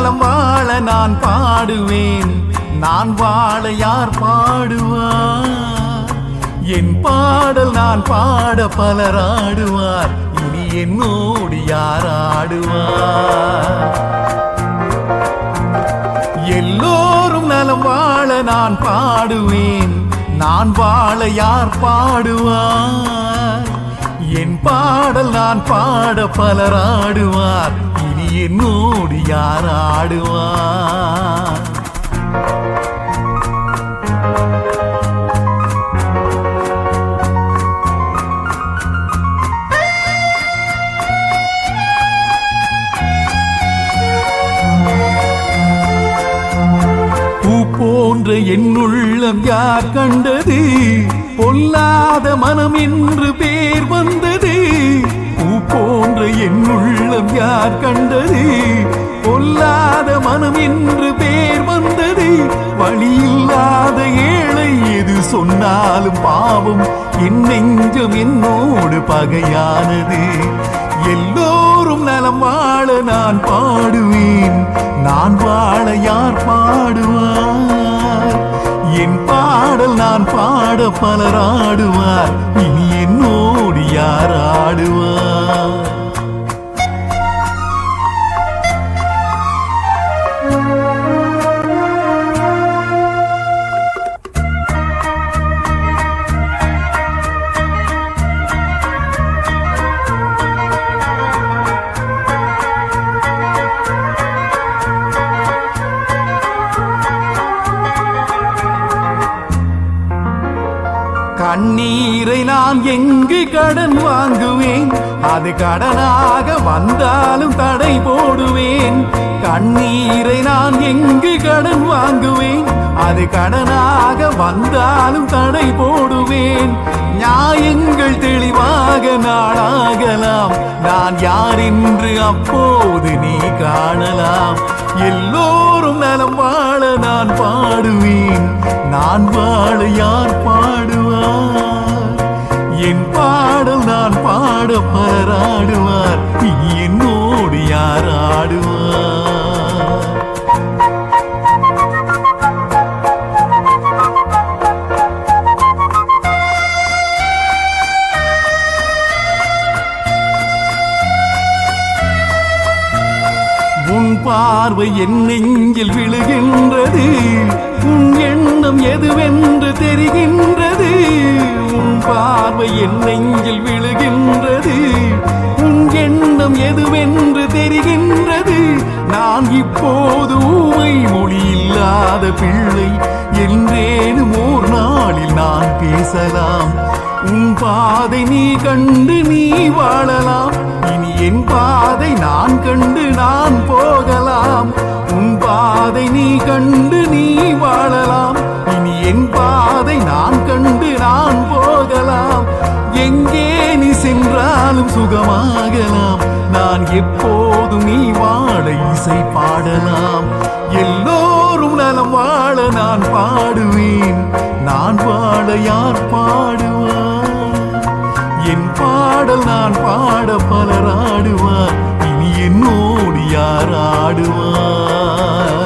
நலம் வாழ நான் பாடுவேன். நான் வாழ யார் பாடுவார்? என் பாடல் நான் பாட பலர் ஆடுவார். இனி என்னோடு யார் ஆடுவார்? எல்லோரும் நலம் வாழ நான் பாடுவேன். நான் வாழ யார் பாடுவார்? என் பாடல் நான் பாட பலர் ஆடுவார். இனி என்னோடு யார் ஆடுவார் போன்ற என்னுள்ளம் யார் கண்டது? பொல்லாத மனம் என்று பேர் வந்தது. போன்ற போன்ற என்னுள்ளம் யார் கண்டது? பொல்லாத மனம் என்று பேர் வந்தது. வழியில்லாத ஏழை எது சொன்னாலும் பாவம். என் நெஞ்சம் என்னோடு பகையானது. எல்லோரும் நலம் வாழ நான் பாடுவேன். நான் வாழ யார் பாடுவார்? என் பாடல் நான் பாட பலர் ஆடுவார். இனி என்னோடு யார் ஆடுவார்? கண்ணீரை நான் எங்கு கடன் வாங்குவேன்? அது கடனாக வந்தாலும் தடை போடுவேன். கண்ணீரை நான் எங்கு கடன் வாங்குவேன்? அது கடனாக வந்தாலும் தடை போடுவேன். நியாயங்கள் தெளிவாக நாளாகலாம். நான் யார் என்று அப்போது நீ காணலாம். எல்லோரும் நலம் வாழ நான் பாடுவேன். நான் வாழ யார் பா பாட பலராடுவார் இனி என்னோடு யார் ஆடுவார்? உன் பார்வை என் நெஞ்சில் விழுகின்றது. உன் எண்ணம் எதுவென்று தெரிகின்றது. உன் பார்வை என் நெஞ்சில் எதுவென்று தெரிகின்றது. நான் இப்போது ஊமை மொழி இல்லாத பிள்ளை என்றேனும் ஓர் நாளில் நான் பேசலாம். உன் பாதை நீ கண்டு நீ வாழலாம். இனி என் பாதை நான் கண்டு நான் போகலாம். உன் பாதை நீ கண்டு நீ வாழலாம். இனி என் பாதை நான் கண்டு நான் போகலாம். எங்கே நீ சென்றாலும் சுகமாகலாம். நான் எப்போது நீ வாழ இசை பாடலாம். எல்லோரும் நலம் வாழ நான் பாடுவேன். நான் வாழ யார் பாடுவார் என் பாடல் நான் பாட பலர் ஆடுவார். இனி என்னோடு யார் ஆடுவான்